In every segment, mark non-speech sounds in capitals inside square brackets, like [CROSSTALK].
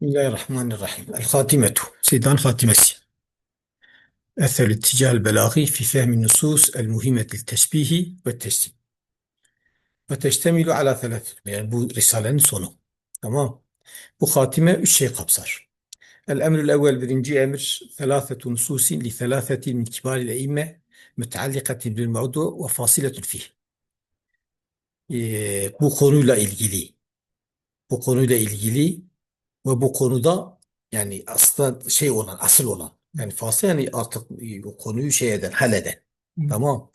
Bismillahirrahmanirrahim. El-Hatimetu. Seydan Hatimesi. Eser ittical belâgî fi fehmin nusus el muhimmetil teşbihi ve teşsim. Ve teştemilu ala thelâth. Yani bu risalenin sonu. Tamam. Bu hatime üç şey kapsar. El emrül evvel birinci emir thelâthetu nususin li thelâtheti min kibaril eimme müteallikatin bil mevdu ve fasiletun fih. Ee, bu konuyla ilgili bu konuyla ilgili ve bu konuda yani aslında şey olan, asıl olan yani fasıl yani artık o konuyu şey eden, halleden. Tamam.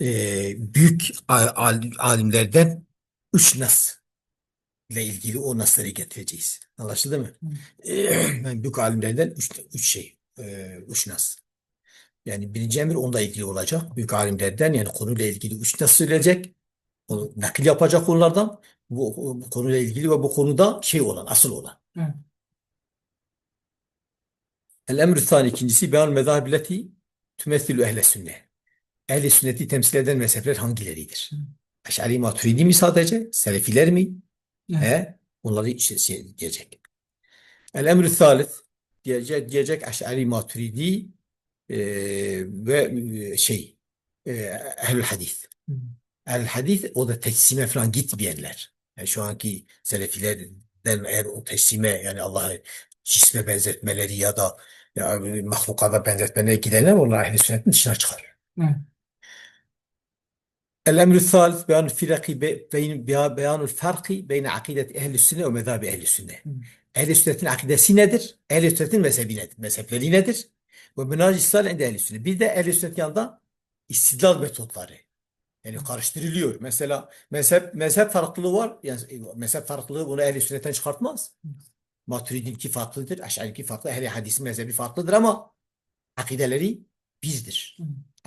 Ee, büyük al- al- alimlerden üç nas ile ilgili o nasları getireceğiz. Anlaşıldı mı? Ee, [CLEARS THROAT] yani büyük alimlerden üç, üç şey, e, üç nas. Yani birinci emir onunla ilgili olacak. Büyük alimlerden yani konuyla ilgili üç nas söyleyecek. Onu nakil yapacak konulardan. Bu, bu konuyla ilgili ve bu konuda şey olan, asıl olan. Evet. El emrü thani ikincisi beyan mezahibilleti tümessilu ehle sünnet. Ehl-i sünneti temsil eden mezhepler hangileridir? Hı. Eş'ari Maturidi mi sadece? Selefiler mi? Evet. He? Bunları işte şey diyecek. El emrü thalith diyecek, diyecek Eş'ari Maturidi e, ve e, şey e, ehl hadis. El hadis o da teçsime falan gitmeyenler. Yani şu anki selefilerden eğer o teçsime yani Allah'ı cisme benzetmeleri ya da ya, mahlukata benzetmeleri gidenler onlar ehl-i sünnetin dışına çıkar. Evet. الأمر الثالث بيان الفرق بي- بين بيان بيان الفرق بين عقيدة أهل السنة ومذهب أهل السنة. Hı. Ehl-i sünnetin akidesi nedir? Ehl-i sünnetin mezhebi nedir? Mezhepleri nedir? Ve menaj istidlal inde ehl-i sünnet. Bir de ehl-i sünnet yanında istidlal metotları. Yani karıştırılıyor. Mesela mezhep mezhep farklılığı var. Yani mezhep farklılığı bunu ehl-i sünnetten çıkartmaz. Maturidi'ninki farklıdır. Eş'ari'ninki farklı. Ehl-i hadisin mezhebi farklıdır ama akideleri bizdir.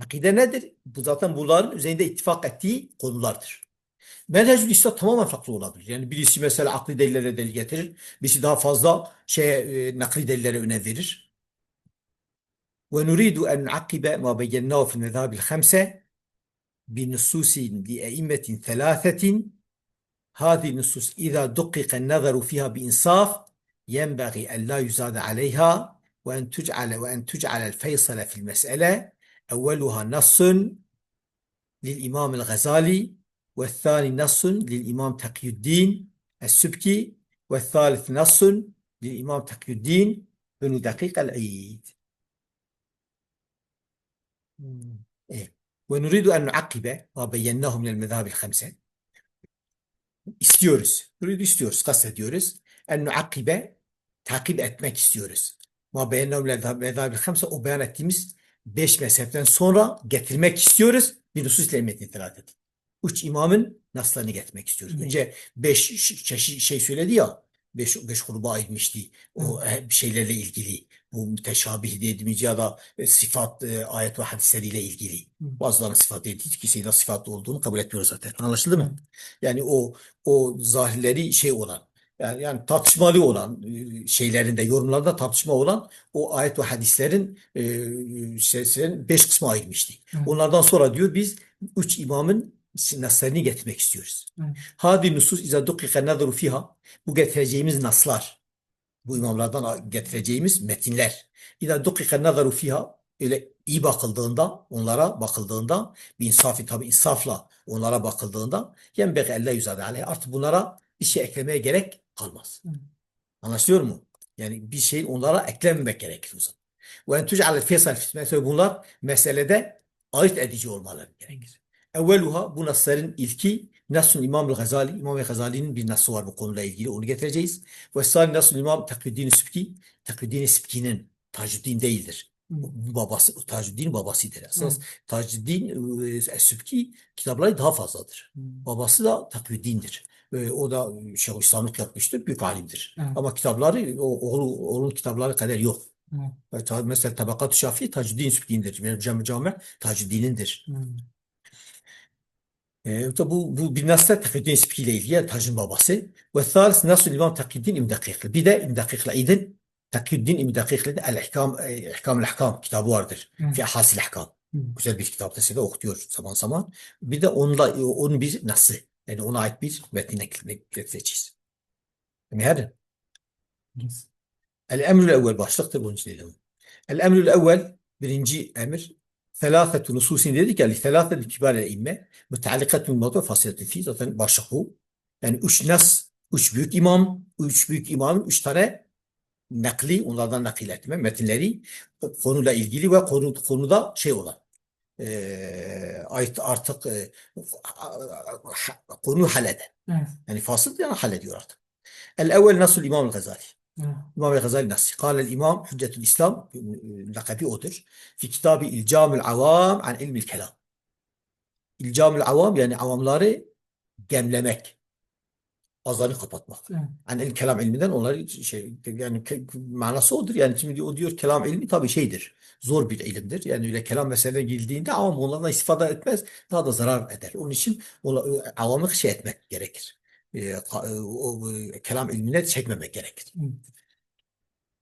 Akide nedir? Bu zaten bunların üzerinde ittifak ettiği konulardır. Menhecül İslam tamamen farklı olabilir. Yani birisi mesela akli delillere delil getirir. Birisi daha fazla şey e, nakli delillere önem verir. Ve nuridu en nuakkibe ma beyyennahu fil mezhabil hamse li eimmetin thelâthetin هذه النصوص إذا دقق النظر فيها بإنصاف ينبغي أن لا يزاد عليها وأن تجعل وأن تجعل الفيصل في المسألة. أولها نص للإمام الغزالي والثاني نص للإمام تقي الدين السبكي والثالث نص للإمام تقي الدين بن دقيق العيد. إيه. ونريد أن نعقب ما بيناه من المذاهب الخمسة istiyoruz. Nuridu istiyoruz, kastediyoruz. En nuakkibe takip etmek istiyoruz. Ma beyennahu mezhabil hamse o beyan ettiğimiz beş mezhepten sonra getirmek istiyoruz. Bir nusus ile emniyetini itiraz et. Üç imamın naslarını getirmek istiyoruz. Hı. Önce beş ş- çeşit şey söyledi ya, beş, beş gruba ayırmıştı. O e, şeylerle ilgili. Bu müteşabih dediğimiz ya da e, sıfat, e, ayet ve hadisleriyle ilgili. Hı. Bazılarının sıfat dediği ikisiyle sıfatlı olduğunu kabul etmiyoruz zaten. Anlaşıldı mı? Yani o o zahirleri şey olan yani, yani tartışmalı olan e, şeylerinde yorumlarda tartışma olan o ayet ve hadislerin e, şeylerin beş kısmı ayırmıştı. Hı. Onlardan sonra diyor biz üç imamın naslarını getirmek istiyoruz. Hadi nusus iza dukika nazaru fiha bu getireceğimiz naslar bu imamlardan getireceğimiz metinler. İza dukika nazaru fiha öyle iyi bakıldığında onlara bakıldığında bir insafi tabi insafla onlara bakıldığında yenbeği elle yüzade aleyh artık bunlara bir şey eklemeye gerek kalmaz. Anlaşılıyor mu? Yani bir şey onlara eklenmemek gerekir o zaman. Ve en fis- mesela bunlar meselede ayırt edici olmaları gerekir. Evveluha bu nasların ilki Nasun İmam Gazali, İmam Gazali'nin bir nası var bu konuyla ilgili onu getireceğiz. Ve sani Nasun İmam Taküddin Sübki, Taküddin Sübki'nin Tacuddin değildir. Hı. Bu babası, Tacuddin babasıdır. Esas Hı. Tacuddin e, Sübki kitapları daha fazladır. Hı. Babası da Taküddin'dir. E, o da Şeyhülislamlık yapmıştır, büyük alimdir. Evet. Ama kitapları, o, oğlu, oğlun kitapları kadar yok. E, ta- Mesela Tabakat-ı Şafii Tacuddin Sübki'nindir. Benim cami cami Tacuddin'indir. E, bu, bu bir nasıl Taküddin Sübki ile ilgili Tac'ın babası. Ve thalis nasıl İmam Taküddin İbn Dakik'le. Bir de İbn Dakik'le idin Taküddin İbn Dakik'le de El-İhkam, e, İhkam el-Ahkam kitabı vardır. Fi Hasil Ahkam. Güzel bir kitaptır. Size okutuyor zaman zaman. Bir de onunla, onun bir nasıl yani ona ait bir metni getireceğiz. Yes. El emrül evvel başlıktır bunun için. El emrül evvel birinci emir Thelâfetu nususin dedik ya thelâfetu kibâre imme müteallikatun mevdu fasiletü fi zaten başlık bu. Yani üç nas, üç büyük imam, üç büyük imamın üç tane nakli, onlardan nakil etme metinleri konuyla ilgili ve konu, konuda şey olan ait artık eee, konuyu halleden. Evet. Yani fasıl yani hallediyor artık. El evvel nasıl İmam el-Gazali. İmam el-Gazali nasıl? Kâle el-İmam Hüccetül İslam lakabi odur. Fi kitabı İlcamül Avam an ilmil kelam. İlcamül Avam yani avamları gemlemek. Ağızlarını kapatmak. Yani el kelam ilminden onları şey yani manası odur. Yani şimdi o diyor kelam ilmi tabii şeydir. Zor bir ilimdir. Yani öyle kelam meselene girdiğinde avam onlardan istifade etmez. Daha da zarar eder. Onun için ola- avamı şey etmek gerekir. Kelam ilmine çekmemek gerekir.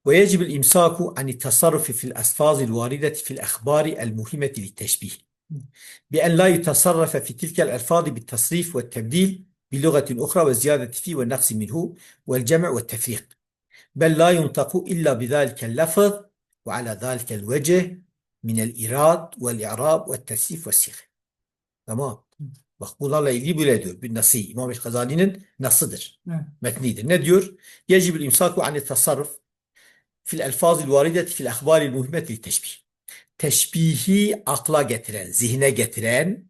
ويجب الإمساك عن التصرف في الألفاظ الواردة في الأخبار المهمة للتشبيه. بأن لا يتصرف في تلك الألفاظ بالتصريف والتبديل بلغة أخرى والزيادة فيه والنقص منه والجمع والتفريق. بل لا ينطق إلا بذلك اللفظ وعلى ذلك الوجه من الإيراد والإعراب والتصريف والصيغة Tamam. Bak bunlarla ilgili böyle diyor. Bir nasi. İmam Gazali'nin nasıdır. Evet. Metnidir. Ne diyor? Yecibül imsaku ani tasarruf fil elfazil varideti fil ahbaril muhimmet teşbih. Teşbihi akla getiren, zihne getiren,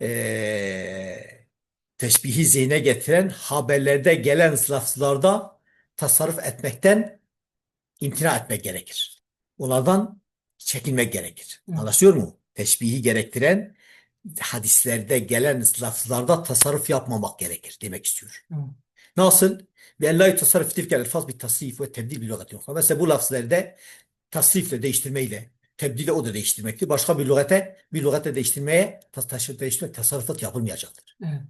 eee, teşbihi zihne getiren haberlerde gelen lafızlarda tasarruf etmekten imtina etmek gerekir. Onlardan çekinmek gerekir. Evet. Anlaşıyor mu? Teşbihi gerektiren hadislerde gelen lafızlarda tasarruf yapmamak gerekir demek istiyor. Evet. Nasıl? Ve la yutasarrif tilkel elfaz bir tasrif ve tebdil bir lügati ukhra. Mesela bu lafızlarda tasrifle değiştirmeyle tebdile o da değiştirmektir. Başka bir lügate bir lügate değiştirmeye taşır değiştirmek tasarrufat yapılmayacaktır. Evet.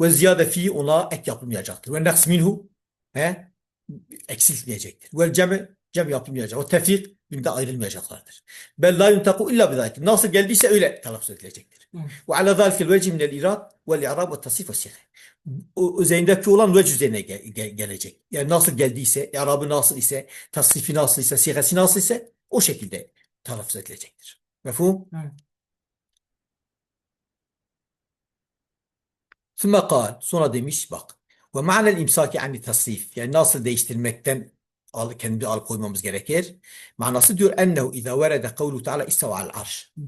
Ve ziyade fi ona ek yapılmayacaktır. Ve naks minhu he, eksiltmeyecektir. Ve cem cem yapılmayacak. O tefrik Günde ayrılmayacaklardır. Bel la yuntaku illa bizalike. Nasıl geldiyse öyle telaffuz edilecektir. Ve ala zalkil vecih minel irad vel i'rab ve tasif ve sihre. Üzerindeki olan vecih üzerine ge ge gelecek. Yani nasıl geldiyse, e, i'rabı nasıl ise, tasifi nasıl ise, sihresi nasıl ise o şekilde telaffuz edilecektir. Mefhum? Evet. Sonra demiş bak. Ve ma'nel imsaki ani tasrif. Yani nasıl değiştirmekten al, kendimize al koymamız gerekir. Manası diyor ennehu izâ verede kavlu teâlâ isteva al arş. Hmm.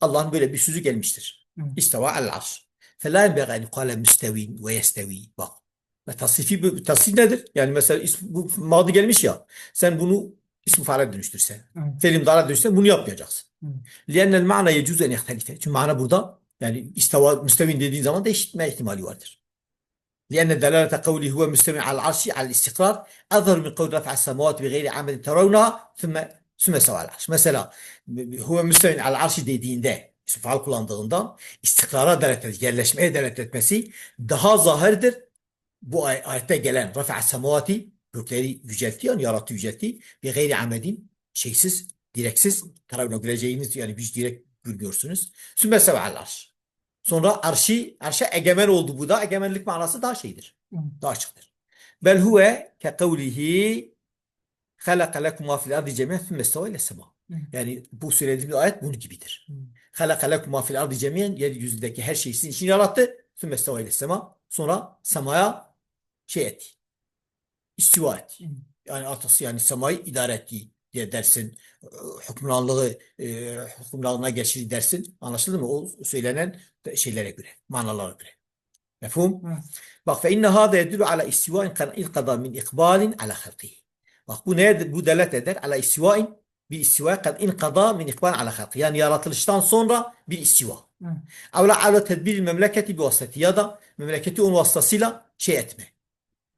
Allah'ın böyle bir sözü gelmiştir. Hmm. İsteva al arş. Fela yenbeğe en kâle müstevin ve yestevi. Bak. Ve tasfifi, tasfif nedir? Yani mesela bu madı gelmiş ya. Sen bunu ismi faale dönüştürsen. Hmm. Felim dara dönüştürsen bunu yapmayacaksın. Liyennel ma'na yecüz en yehterife. Çünkü mana burada yani isteva müstevin dediğin zaman değişme ihtimali vardır. لأن دلالة قوله هو مستوي على العرش على الاستقرار أظهر من قول رفع السماوات بغير عمد ترونها ثم ثم استوى على العرش. Mesela huve müstevin al arşi dediğinde isim faal kullandığında istikrara delalet eder, yerleşmeye delalet etmesi daha zahirdir. Bu ay- ayette gelen rafa'a semavati gökleri yüceltti yani yarattı yüceltti bir gayri amedin şeysiz direksiz tarafına göreceğiniz yani bir direk görüyorsunuz. Sümme seve al arş. Sonra arşi, arşa egemen oldu bu da. Egemenlik manası daha şeydir. Evet. Daha açıktır. Bel huve ke kavlihi halaka lekum ma fil ardi cemiyen isteva ile sema. Evet. Yani bu söylediğimiz ayet bunun gibidir. Evet. Halaka lekum ma fil ardi cemiyen yeryüzündeki her şeyi sizin için yarattı. Thumme isteva ile sema. Sonra semaya şey etti. İstiva etti. Yani artık yani semayı idare ettiği diye dersin. Hükümranlığı e, hükümranlığına geçirdi dersin. Anlaşıldı mı? O söylenen şeylere göre, manalara göre. Mefhum? Evet. Bak fe inne hâzâ yedullu ala istivain ilkada min ikbalin ala halqihi. Bak bu ne? Bu delalet eder ala istivain bir istiva kad inkada min ikbalin ala halqihi. Yani yaratılıştan sonra bir istiva. Avla ala tedbiril memleketi bi vasıtati ya da memleketi onun vasıtasıyla şey etme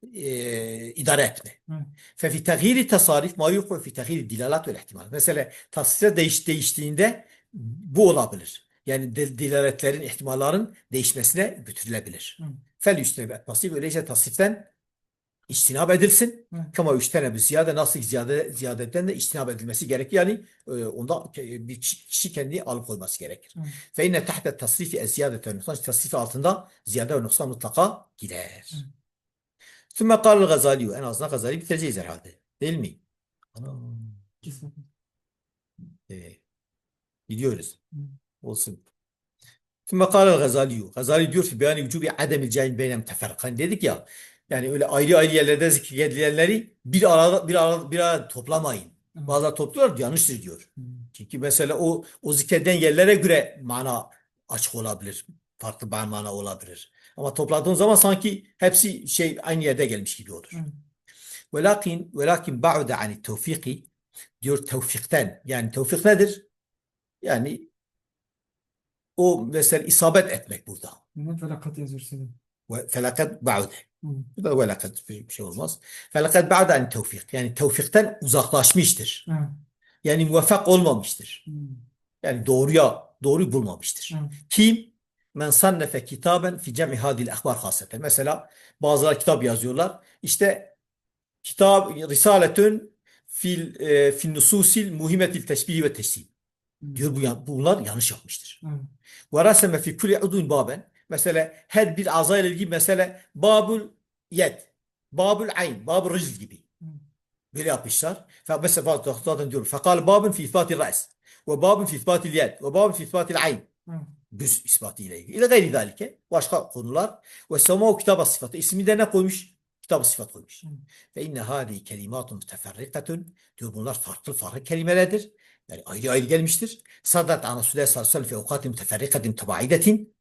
idarətdir. Və fi təğyiri təsarif ma yuqu fi təğyiri dilalat və ehtimal. Məsələn, təsislər değiş, değişdiyində bu ola bilir. Yani dilaletlerin, ihtimalların değişmesine götürülebilir. Fel üstüne pasif öyleyse tasiften istinab edilsin. Kama üçtenebü ziyade nasıl ziyade ziyadetten de istinab edilmesi gerekir. Yani e, onda bir kişi kendi alıp koyması gerekir. Fe inne tahta tasrifi e ziyade ve nuksan tasrifi altında ziyade ve nuksan mutlaka girer. Hı. Sümme kal gazaliyu. En azından gazali bitireceğiz herhalde. Değil mi? Anam. Ee, gidiyoruz. Hmm. Olsun. Sümme kal gazaliyu. Gazali diyor ki beyani vücubi ademil cahil beynem teferkan. Dedik ya. Yani öyle ayrı ayrı yerlerde zikredilenleri bir arada bir arada bir arada toplamayın. Hmm. Bazıları topluyorlar yanlıştır diyor. Hmm. Çünkü mesela o o zikreden yerlere göre mana açık olabilir. Farklı bir mana olabilir. Ama topladığın zaman sanki hepsi şey aynı yerde gelmiş gibi olur. Velakin velakin ba'de ani tevfiki diyor tevfikten. Yani tevfik nedir? Yani o mesela isabet etmek burada. Felakat yazıyor senin? Felakat ba'de. Bu da velakat bir şey olmaz. Felakat ba'de ani tevfik. Yani tevfikten uzaklaşmıştır. Hı. Yani muvaffak olmamıştır. Hı. Yani doğruya doğru bulmamıştır. Hı. Kim? Men sannefe kitaben fi cem'i hadil ahbar haseten. Mesela bazıları kitap yazıyorlar. İşte kitap risaletün fil e, fil nususil muhimetil teşbih ve teşbih. Hı. Diyor bu bunlar yanlış yapmıştır. Hı. Ve raseme fi kulli udun baben. Mesela her bir aza ile ilgili mesela babul yed, babul ayn, babul ricl gibi. Hı. Böyle yapmışlar. Mesela zaten diyorum. Fekal babun fi isbatil ra's. Ve babun fi isbatil yed. Ve babun fi isbatil ayn. Düz ispatı ile ilgili. İle gayri zalike. Başka konular. Ve semav kitaba sıfatı. İsmi de ne koymuş? Kitaba sıfat koymuş. Fe inne hâzi kelimatun müteferrikatun. Diyor bunlar farklı farklı kelimelerdir. Yani ayrı ayrı gelmiştir. Sadat an Resulullah sallallahu aleyhi ve sellem fi evkatin müteferrikatin tebaidetin.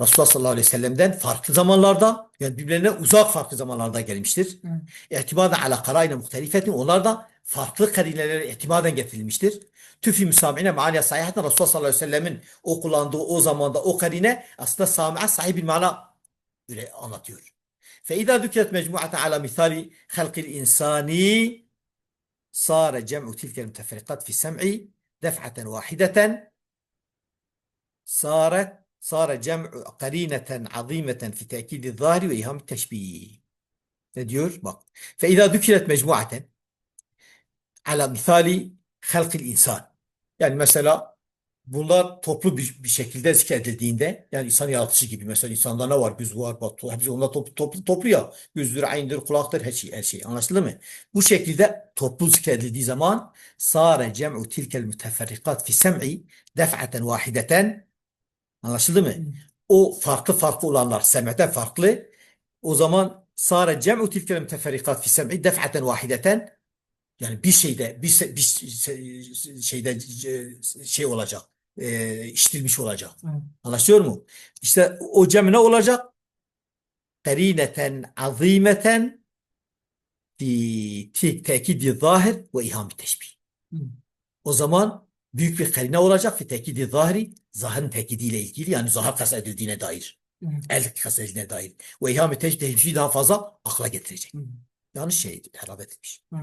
Resulullah sallallahu aleyhi ve sellem'den farklı zamanlarda yani birbirlerine uzak farklı zamanlarda gelmiştir. Hı. İtimaden ala karayne muhtelifetin onlar da farklı karinelere itimaden getirilmiştir. Tüfi müsamine mealiye sahihaten Resulullah sallallahu aleyhi ve sellemin o kullandığı o zamanda o karine aslında sami'e sahibi mana öyle anlatıyor. فإذا ذكرت مجموعة على مثال خلق الإنسان صار جمع تلك المتفرقات في السمع دفعة واحدة صارت Sara cem'u karineten azimeten fi tekidi zahiri ve iham teşbihi. Ne diyor? Bak. Fe izâ dükilet mecmuaten ala misali halkil insan. Yani mesela bunlar toplu bir, bir şekilde zikredildiğinde yani insan yaratıcı gibi mesela insanda ne var? Göz var, bak, hepsi onlar toplu, toplu, toplu ya. Gözdür, aynıdır, kulaktır her şey, her şey. Anlaşıldı mı? Bu şekilde toplu zikredildiği zaman sare cem'u tilkel müteferrikat fi sem'i def'aten vahideten Anlaşıldı mı? O farklı farklı olanlar sem'den farklı. O zaman sare cem'u tilkel müteferrikat fi sem'i def'aten vahideten yani bir şeyde bir, se- bir se- şeyde e, şey olacak. E, işitilmiş olacak. Hı. Anlaşıyor mu? İşte o cem ne olacak? Karineten azimeten fi tekidi zahir ve iham teşbih. O zaman büyük bir karine olacak fi tekidi zahiri zahın tekidiyle ilgili yani zaha feshedildiğine dair. Hı. El feshedildiğine dair. Ve ihame tecdehimşi daha fazla akla getirecek. Hı. Yani şey harabet etmiş. Hı.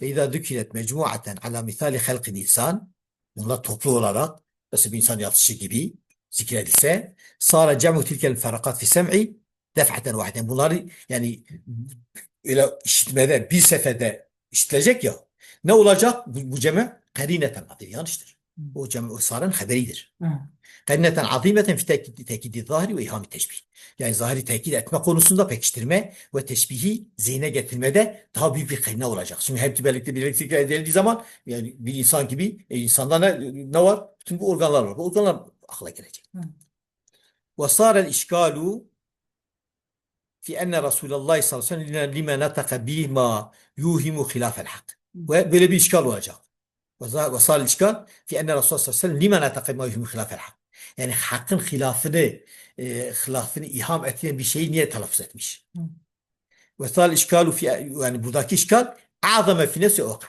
Ve izâ dükilet mecmuaten ala misali halkin insan bunlar toplu olarak nasıl bir insan yatışı gibi zikredilse sâre cem'u tilkel ferakat fi sem'i def'aten vahden. Bunları yani öyle işitmede bir seferde işitilecek ya ne olacak bu, bu cem'e? Karine temadil yanlıştır. O o saran haberidir. Hı. Karineten azimeten fi tekidi, tekidi zahiri ve ihami teşbih. Yani zahiri tekit etme konusunda pekiştirme ve teşbihi zihne getirmede daha büyük bir karine olacak. Şimdi hep birlikte birlikte edildiği zaman yani bir insan gibi e, insanda ne, ne var? Bütün bu organlar var. Bu organlar akla gelecek. Ve sârel işgalu fi enne Resulullah sallallahu aleyhi ve sellem lime netaka bima yuhimu hilafel hak. Ve böyle bir işgal olacak. وصار الإشكال في أن الرسول صلى الله عليه وسلم لما نطق ما يهم خلاف الحق. Yani hakkın hilafını, e, hilafını iham ettiğin bir şeyi niye telaffuz etmiş? Hı. Ve sal işgalu fi yani buradaki işgal azame fi nefsi oka.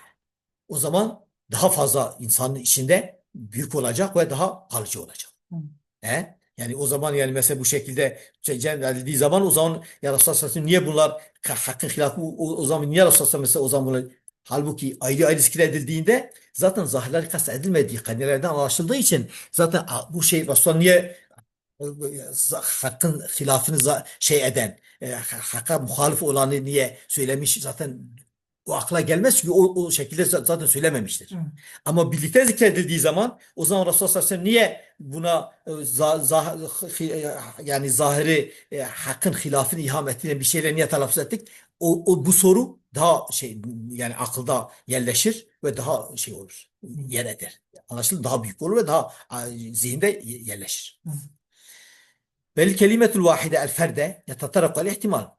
O zaman daha fazla insanın içinde büyük olacak ve daha kalıcı olacak. Hı. He? Yani o zaman yani mesela bu şekilde cennet edildiği zaman o zaman ya Resulullah sallallahu aleyhi ve sellem niye bunlar hakkın hilafı o, o zaman niye Resulullah sallallahu aleyhi ve sellem mesela o zaman bunlar halbuki ayrı ayrı zikredildiğinde zaten zahirler kastedilmediği kanilerden anlaşıldığı için zaten bu şey Resulullah niye e, hakkın hilafını şey eden e, ha- hakka muhalif olanı niye söylemiş zaten o akla gelmez çünkü o, o şekilde za- zaten söylememiştir. Hı. Ama birlikte zikredildiği zaman o zaman Resulullah sallallahu aleyhi ve sellem niye buna e, za- za- hi- yani zahiri e, hakkın hilafını iham ettiğine bir şeyle niye telaffuz ettik? O, o bu soru daha şey yani akılda yerleşir ve daha şey olur. Yer eder. Anlaşıldı? Daha büyük olur ve daha a, zihinde yerleşir. Hı. Bel kelimetul vahide el ferde yetatarak el ihtimal.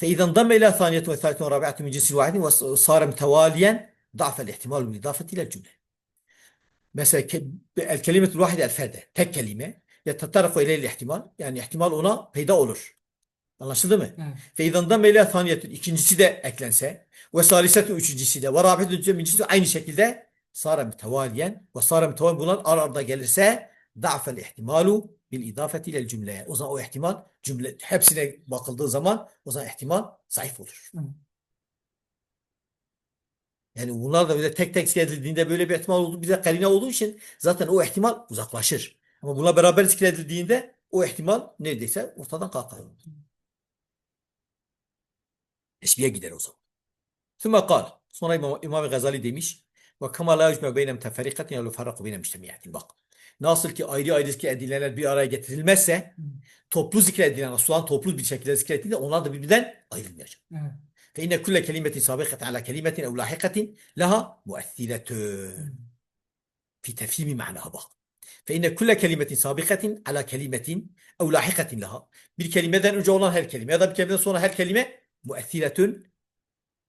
فإذا انضم إلى ثانية وثالثة ورابعة من جنس واحد وصار متواليا ضعف الاحتمال بالإضافة إلى الجملة. Mesela ke- el-kelimetul vahide el-ferde. Tek kelime. Yetataraku ile ihtimal. Yani ihtimal ona peyda olur. Anlaşıldı mı? Evet. Fe idan damme ila thaniyetun. ikincisi de eklense. Ve salisetun üçüncüsü de. Ve rabi'atun cemincisi aynı şekilde sara mütevaliyen ve sara mütevaliyen bunlar ar arda gelirse da'fel ihtimalu bil idafeti ile cümleye. O zaman o ihtimal cümle hepsine bakıldığı zaman o zaman ihtimal zayıf olur. Evet. Yani bunlar da böyle tek tek zikredildiğinde böyle bir ihtimal olduğu bize karine olduğu için zaten o ihtimal uzaklaşır. Ama bunlar beraber zikredildiğinde o ihtimal neredeyse ortadan kalkar. Tesbihe gider o zaman. Sümme kal. Sonra İmam, İmam Gazali demiş ve kama la yücme beynem teferikatin ya lufarraku beynem iştemiyatin. Bak. Nasıl ki ayrı ayrı zikredilenler bir araya getirilmezse toplu zikredilen, Resulullah'ın toplu bir şekilde zikrettiğinde onlar da birbirinden ayrılmayacak. Evet. Fe inne kulle kelimetin sabikaten ala kelimetin ev lahikatin laha muessiletün. Hmm. Fi tefhimi manaha bak. Fe inne kulle kelimetin sabikatin ala kelimetin ev lahikatin laha. Bir kelimeden önce olan her kelime ya da bir kelimeden sonra her kelime مؤثرة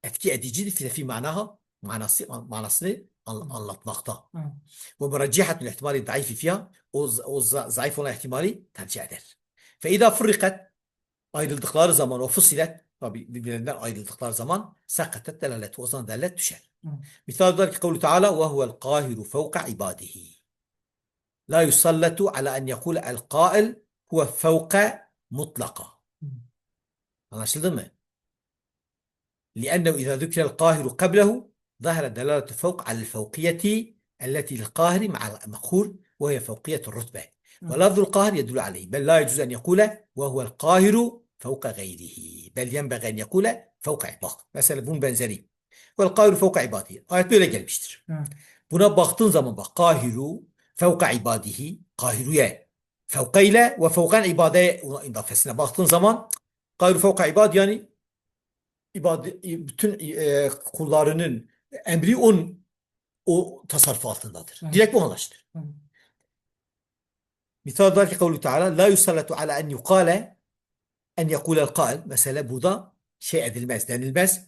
أتكي أدي جيد في في معناها معنى سي معنى سي الله تنقطع. آه. ومرجحة الاحتمال الضعيف فيها وضعيف وز... وز... الاحتمالي ترجع در فإذا فرقت أيد الدخلار زمان وفصلت بلندن أيد الدخلار زمان سقطت دلالت وزن دلالت تشل آه. مثال ذلك قول تعالى وهو القاهر فوق عباده لا يسلط على أن يقول القائل هو فوق مطلقة. آه. أنا شلدمه؟ لأنه إذا ذكر القاهر قبله ظهر دلالة الفوق على الفوقية التي للقاهر مع المقهور وهي فوقية الرتبة. ولفظ القاهر يدل عليه بل لا يجوز أن يقول وهو القاهر فوق غيره بل ينبغي أن يقول فوق عباده mesela bunun benzeri والقاهر فوق عباده ayet böyle gelmiştir buna baktığın zaman bak kahiru fevka ibadihi kahiruye fevka ile ve fevkan ibadeye idafesine baktığın zaman kahiru fevka ibad yani ibade, bütün e, kullarının emri onun o tasarrufu altındadır. Evet. Direkt bu anlaşılır. Evet. Misal der ki kavlu Teala la yusallatu ala en yukale en yekulel kail mesela burada şey edilmez denilmez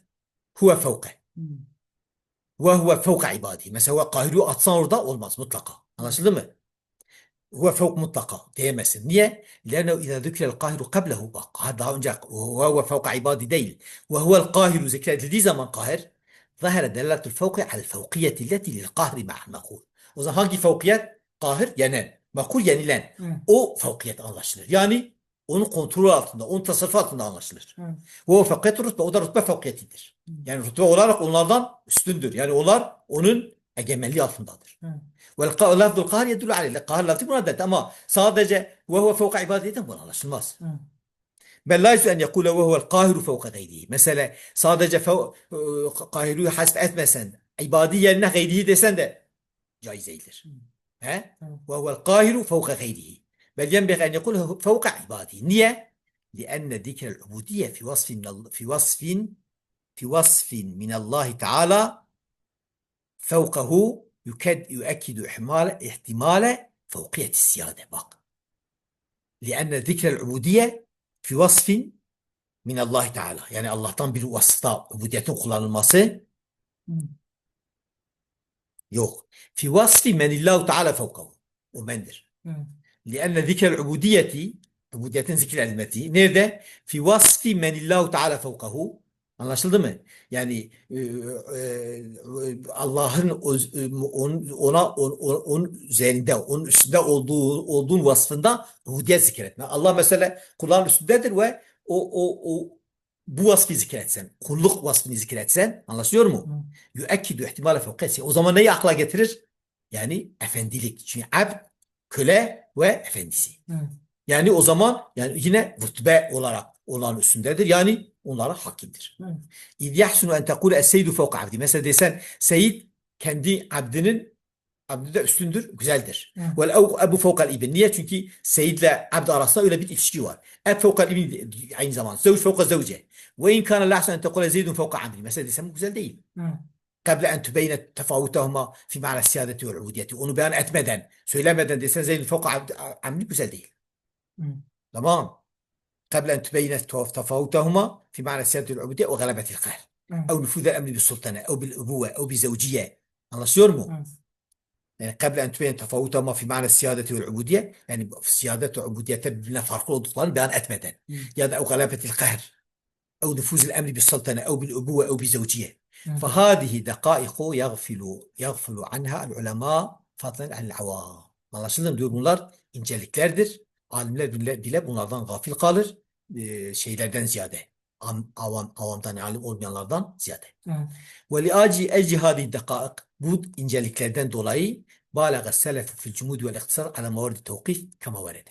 huve fevke Hı. ve huve fevka ibadi mesela kahiru atsan orada olmaz mutlaka anlaşıldı mı? Huve fevk mutlaka diyemezsin. Niye? Lenne izâ zükrel kahiru kablehu bak daha önce huve huve fevka ibadi değil ve huvel kahiru zikredildiği zaman kahir zahire delaletül fevki al fevkiyeti leti lil kahri ma'al makul o zaman hangi fevkiyet? Kahir yenen makul yenilen Evet. o fevkiyet anlaşılır. Yani onun kontrolü altında, onun tasarrufu altında anlaşılır. Ve o fevkiyet rütbe, o da rütbe fevkiyetidir. Yani rütbe olarak onlardan üstündür. Yani onlar onun egemenliği altındadır. Evet. واللفظ القهر يدل عليه. القهر لفظ منادات أما صادج وهو فوق عبادته ولا anlaşılmaz بل لا يجوز أن يقول وهو القاهر فوق غيره. مثلا صادج فوق آه، قاهر حسب etmesen سند عبادية gayrihi desen de caiz değildir. وهو القاهر فوق غيره. بل ينبغي أن يقول فوق عباده. نية لأن ذكر العبودية في وصف من في وصف في وصف من الله تعالى فوقه يكد يؤكد احتمال احتمال فوقية السيادة بق لأن ذكر العبودية في وصف من الله تعالى يعني الله تعالى bir vasıta ubudiyetin kullanılması yok. في وصف من الله تعالى فوقه. Evet. لأن ذكر العبودية عبودية ذكر المتي nerede? في وصف من الله تعالى فوقه anlaşıldı mı? Yani e, e, Allah'ın ona on- on- onun üzerinde, onun üstünde olduğu olduğun vasfında ubudiyet zikretme. Allah mesela kulların üstündedir ve o o o bu vasfı zikretsen, kulluk vasfını zikretsen anlaşılıyor mu? Yüekkidu ihtimale fevkiyeti. O zaman neyi akla getirir? Yani efendilik. Çünkü abd, köle ve efendisi. Evet. Yani o zaman yani yine rütbe olarak onların üstündedir. Yani onlara hakimdir. Evet. İz yahsunu en tekule es-seyyidu fevka abdi. Mesela desen Seyyid kendi abdinin Abdü de üstündür, güzeldir. Evet. Vel ev- ebu fevkal ibn. Niye? Çünkü Seyid ile Abd arasında öyle bir ilişki var. Eb fevkal ibn aynı zamanda. Zevç fevkal zevce. Ve in kana lahsen en tekule Zeydun fevkal amri. Mesela desem bu güzel değil. Evet. قبل أن تبين تفاوتهما في معنى السيادة والعبودية. Onu beyan etmeden, söylemeden desen Zeydun fevkal abd- amri güzel değil. Evet. Tamam. قبل أن تبين تفاوتهما في معنى السيادة والعبودية وغلبة القهر. Evet. أو نفوذ الأمر بالسلطنة أو بالأبوة أو بزوجية. Mu? Evet. Yani قبل أن تبين تفاوتهما في معنى السيادة والعبودية ve ubudiyete birbirine farklı olduklarını beyan etmeden Hı. ya da أو غلبة القهر أو نفوذ الأمر بالسلطنة أو بالأبوة أو بزوجية Evet. فهذه دقائق يغفل يغفل عنها العلماء فضلا عن العوام. Anlaşıldı mı diyor bunlar inceliklerdir. Alimler bile, bile bunlardan gafil kalır. Şeylerden ziyade. Am, avam, avamdan alim olmayanlardan ziyade. Ve li aci ecci hadi dakaik bu inceliklerden dolayı balaga selefu fil cumud vel iktisar ala mavardi tevkif kama verede.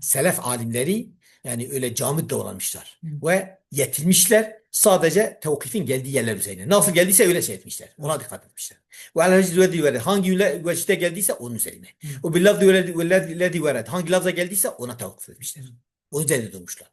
Selef alimleri yani öyle camit davranmışlar ve yetinmişler sadece tevkifin geldiği yerler üzerine. Nasıl geldiyse öyle şey etmişler. Ona dikkat etmişler. Ve ala vecdi vedi vered. Hangi vecde geldiyse onun üzerine. O bil lafzi veledi- veledi ledi vered. Hangi lafza geldiyse ona tevkif etmişler. Onun üzerine durmuşlar.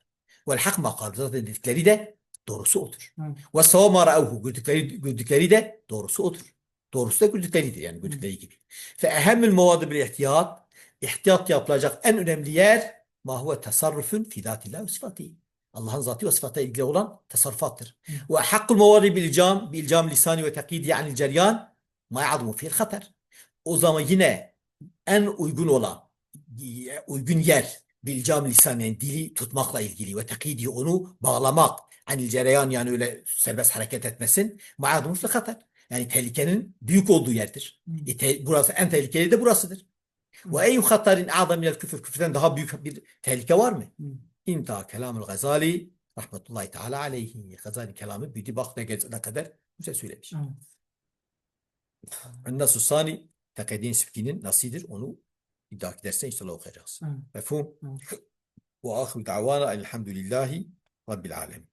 Vel hak makal zaten dedikleri de doğrusu odur. Ve savama ma ra'avhu gördükleri, gördükleri de doğrusu odur. Doğrusu da gördükleridir yani gördükleri gibi. Fe ehemmül muvadı bil ihtiyat ihtiyat yapılacak en önemli yer ma huve tasarrufun fi zatillah ve. Allah'ın zatı ve sıfatıyla ilgili olan tasarrufattır. Ve hakkul muvadı bil ilcam, bil ilcam lisani ve takidi anil ceryan ma ya'zumu fi'l hatar. O zaman yine en uygun olan, uygun yer bilcam lisan yani dili tutmakla ilgili ve takidi onu bağlamak. Anil cereyan yani öyle serbest hareket etmesin. Ma'adumu fil hatar. Yani tehlikenin büyük olduğu yerdir. Hı. E, te- burası en tehlikeli de burasıdır. Ve eyyu hatarin a'zam minel küfür. Küfürden daha büyük bir tehlike var mı? Hı. İnta kelamul Gazali rahmetullahi teala aleyhi. Gazali kelamı büyüdü bak ne, ne kadar güzel söylemiş. Nasıl sani Takediyen Sibki'nin nasidir onu ذاك درسين إن شاء الله وخير آه. مفهوم؟ آه. وآخر دعوانا ان الحمد لله رب العالمين.